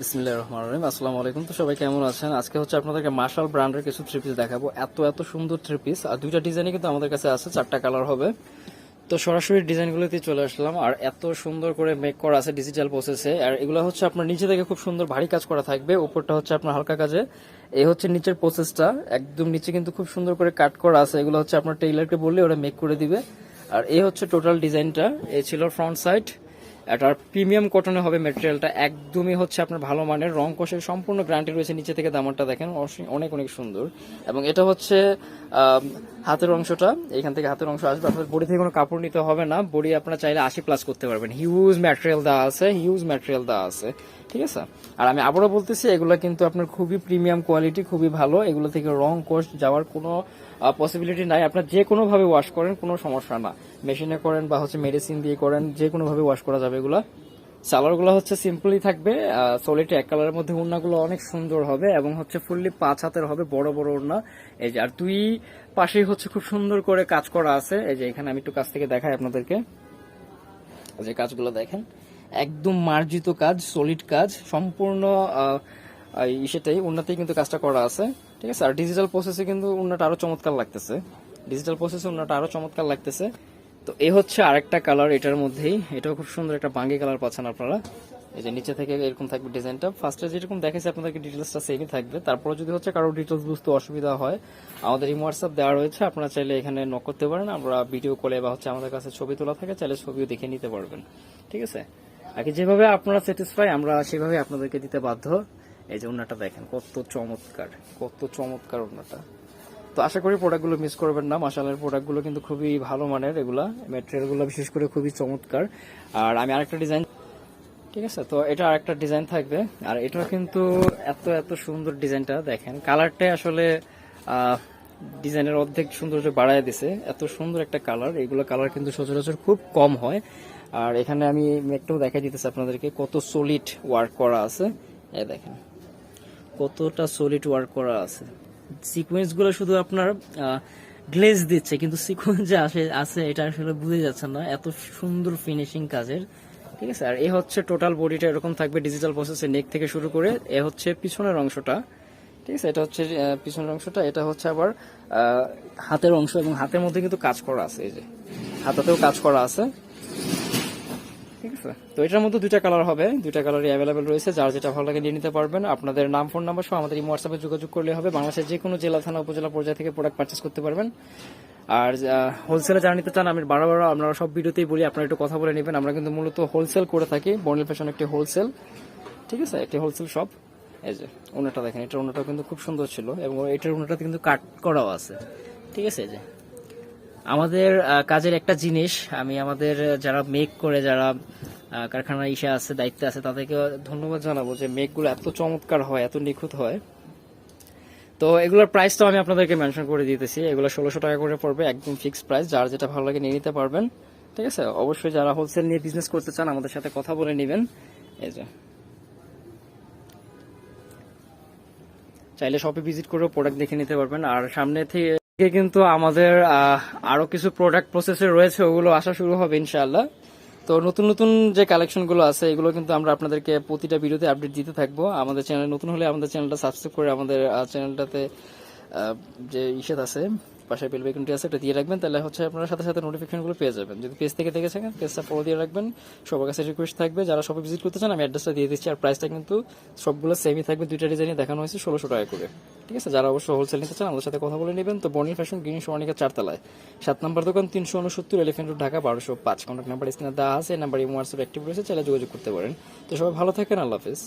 বিসমিল্লাহির রহমানির রহিম। আসসালামু আলাইকুম। তো সবাই কেমন আছেন? আজকে হচ্ছে আপনাদেরকে মার্শাল ব্র্যান্ডের কিছু থ্রি পিস দেখাবো। এত এত সুন্দর থ্রি পিস আর দুইটা ডিজাইনই কিন্তু আমাদের কাছে আছে, চারটা কালার হবে। তো সরাসরি ডিজাইনগুলোতে চলে আসলাম। আর এত সুন্দর করে মেক করা আছে ডিজিটাল প্রসেসে আর এগুলো হচ্ছে আপনার নিচে থেকে খুব সুন্দর ভারী কাজ করা থাকবে। উপরটা হচ্ছে আপনার হালকা কাজে। এই হচ্ছে নিচের প্রসেসটা একদম নিচে কিন্তু খুব সুন্দর করে কাট করা আছে। এগুলো হচ্ছে আপনার টেইলারকে বললে ওরা মেক করে দিবে। আর এই হচ্ছে টোটাল ডিজাইনটা এই ছিল ফ্রন্ট সাইড এটার প্রিমিয়াম কটনে হবে মেটেরিয়ালটা একদমই হচ্ছে আপনার ভালো মানের। রং কষের সম্পূর্ণ গ্যারান্টি রয়েছে নিচে থেকে দামারটা দেখেন। অনেক অনেক সুন্দর। এবং এটা হচ্ছে হাতের অংশটা। এখান থেকে হাতের অংশ আসবে। আপনার বডি থেকে কোনো কাপড় নিতে হবে না। বডি আপনারা চাইলে আশি প্লাস করতে পারবেন। হিউজ ম্যাটেরিয়াল দেওয়া আছে হিউজ ম্যাটেরিয়াল দেওয়া আছে। ঠিক আছে? আর আমি আবারও বলতেছি, এগুলো কিন্তু আপনার খুবই প্রিমিয়াম কোয়ালিটি খুবই ভালো। এগুলো থেকে রং কোষ যাওয়ার কোনো পসিবিলিটি নাই। আপনার যে কোনো ভাবে ওয়াশ করেন, কোনো সমস্যা না। মেশিনে করেন বা হচ্ছে মেডিসিন দিয়ে করেন যে কোনোভাবে ওয়াশ করা যাবে। এগুলা। সালোয়ারগুলো হচ্ছে সিম্পলি থাকবে সলিড এক কালারের মধ্যে ওড়নাগুলো অনেক সুন্দর হবে এবং হচ্ছে ফুললি পাঁচ হাতের হবে বড় বড় ওড়না এই যে, আর দুই পাশেই হচ্ছে খুব সুন্দর করে কাজ করা আছে। এই যে, এখানে আমি একটু কাছ থেকে দেখাই আপনাদেরকে। যে, কাজগুলো দেখেন। একদম মার্জিত কাজ সলিড কাজ, সম্পূর্ণ ইসেটাই উন্নতেই কিন্তু কাজটা করা আছে। ঠিক আছে? আর ডিজিটাল প্রসেসে কিন্তু উন্নটা আরও চমৎকার লাগতেছে। ডিজিটাল প্রসেসে উন্নটা আরও চমৎকার লাগতেছে। তো এ হচ্ছে আরেকটা কালার এটার মধ্যেই। এটাও খুব সুন্দর একটা বাঙ্গি কালার পাচ্ছেন আপনারা। এই যে নিচে থেকে এরকম থাকবে ডিজাইনটা ফার্স্টে যেরকম দেখেছি আপনাদেরকে ডিটেলসটা সেমই থাকবে। তারপরে যদি হচ্ছে কারও ডিটেলস বুঝতে অসুবিধা হয়, আমাদের এই হোয়াটসঅ্যাপ দেওয়া রয়েছে। আপনারা চাইলে এখানে নক করতে পারেন। আমরা ভিডিও কলে বা হচ্ছে আমাদের কাছে ছবি তোলা থাকে, চাইলে ছবিও দেখে নিতে পারবেন। ঠিক আছে? আগে যেভাবে আপনারা স্যাটিসফাই আমরা সেভাবে আপনাদেরকে দিতে বাধ্য। এই যে ওনাটা দেখেন, কত চমৎকার কত চমৎকার ওনাটা তো আশা করি প্রোডাক্টগুলো মিস করবেন না। মাসালের প্রোডাক্টগুলো কিন্তু খুবই ভালো মানের এগুলা। ম্যাটেরিয়ালগুলো বিশেষ করে খুবই চমৎকার। আর আমি আরেকটা ডিজাইন ঠিক আছে, তো এটা আরেকটা ডিজাইন থাকবে। আর এটা কিন্তু এত এত সুন্দর ডিজাইনটা দেখেন। কালারটাই আসলে ডিজাইনের অর্ধেক সৌন্দর্য বাড়ায় দিছে। এত সুন্দর একটা কালার এগুলো কালার কিন্তু সচরাচর খুব কম হয়। আর এখানে আমি একটু দেখাই দিতেছি আপনাদেরকে কত সলিড ওয়ার্ক করা আছে। এই দেখেন, কতটা সলিড ওয়ার্ক করা আছে। সিকোয়েন্সগুলো শুধু আপনার গ্লেজ দিচ্ছে, কিন্তু সিকোয়েন্স যে আসে, আছে, এটা আসলে বুঝে যাচ্ছে না। এত সুন্দর ফিনিশিং কাজের। ঠিক আছে? আর এ হচ্ছে টোটাল বডিটা এরকম থাকবে ডিজিটাল প্রসেসে নেক থেকে শুরু করে, এ হচ্ছে পিছনের অংশটা। ঠিক আছে? এটা হচ্ছে পিছনের অংশটা, এটা হচ্ছে আবার হাতের অংশ এবং হাতের মধ্যে কিন্তু কাজ করা আছে, এই যে। হাতাতেও কাজ করা আছে। আছে। তো এটার মধ্যে দুইটা কালার হবে। দুইটা কালারই অ্যাভেলেবেল রয়েছে। যার যেটা ভালো লাগে নিয়ে নিতে পারবেন। আপনাদের নাম ফোন নাম্বার সহ আমাদের এই হোয়াটসঅ্যাপে যোগাযোগ করলে হবে। বাংলাদেশের যে কোনো জেলা, থানা, উপজেলা পর্যায়ে থেকে প্রোডাক্ট পারচেস করতে পারবেন। আর হোলসেলে যারা নিতে চান, আমি বারবার আমরা সব ভিডিওতেই বলি, আপনারা একটু কথা বলে নেবেন। আমরা কিন্তু মূলত হোলসেল করে থাকি। বর্ণিল ফ্যাশন একটি হোলসেল ঠিক আছে? একটি হোলসেল শপ এই যে, ওনাটা দেখেন। এটার ওনাটাও কিন্তু খুব সুন্দর ছিল এবং এটার ওনাটাতে কিন্তু কাট করাও আছে। ঠিক আছে? এই যে, আমাদের কাজের একটা জিনিস। আমি আমাদের, যারা মেক করে, যারা কারখানার ইসে আছে, দায়িত্বে আছে তাদেরকে ধন্যবাদ জানাব যে মেঘগুলো এত চমৎকার হয়, এত নিখুঁত হয়। তো এগুলোর প্রাইস তো আমি আপনাদেরকে মেনশন করে দিতেছি। এগুলো ষোলোশো টাকা করে পড়বে, একদম ফিক্সড প্রাইস যার যেটা ভালো লাগে নিয়ে নিতে পারবেন। ঠিক আছে? অবশ্যই যারা হোলসেল নিয়ে বিজনেস করতে চান, আমাদের সাথে কথা বলে নেবেন। এই যে। চাইলে শপে ভিজিট করেও প্রোডাক্ট দেখে নিতে পারবেন। আর সামনে থেকে কিন্তু আমাদের আরও কিছু প্রোডাক্ট প্রসেসে রয়েছে, ওগুলো আসা শুরু হবে, ইনশাআল্লাহ। তো নতুন নতুন যে কালেকশনগুলো আছে, এগুলো কিন্তু আমরা আপনাদেরকে প্রতিটা ভিডিওতে আপডেট দিতে থাকব। আমাদের চ্যানেল নতুন হলে আমাদের চ্যানেলটা সাবস্ক্রাইব করে আমাদের চ্যানেলটাতে যে ইসেত আছে পাশে বেল বেকনটি আছে, এটা দিয়ে রাখবেন, তাহলে হচ্ছে আপনারা সাথে সাথে নোটিফিকেশনগুলো পেয়ে যাবেন। যদি পেজ থেকে দেখেছেন পেজটা ফলো দিয়ে রাখবেন। সবার কাছে রিকোয়েস্ট থাকবে, যারা সবাই ভিজিট করতে চান, আমি অ্যাড্রেসটা দিয়ে দিচ্ছি আর প্রাইসটা কিন্তু সবগুলো সেমই থাকবে, দুইটা ডিজাইনই দেখানো হয়েছে, ষোলোশো টাকা করে। ঠিক আছে? যারা অবশ্যই হোলসেল নিতে চান, আমাদের সাথে কথা বলে নেবেন। তো বর্ণিল ফ্যাশন গ্রিন সোয়ানিকা চারতলায়। সাত নম্বর দোকান, তিনশো উনসত্তর এলিফেন্ট রোড ঢাকা, বারোশো পাঁচ। কন্ট্যাক্ট নাম্বার স্ক্রিনে দেওয়া আছে নাম্বার ইমো হোয়াটসঅ্যাপ অ্যাক্টিভ রয়েছে, চাইলে যোগাযোগ করতে পারেন। তো সবাই ভালো থাকেন, আল্লাহ হাফিজ।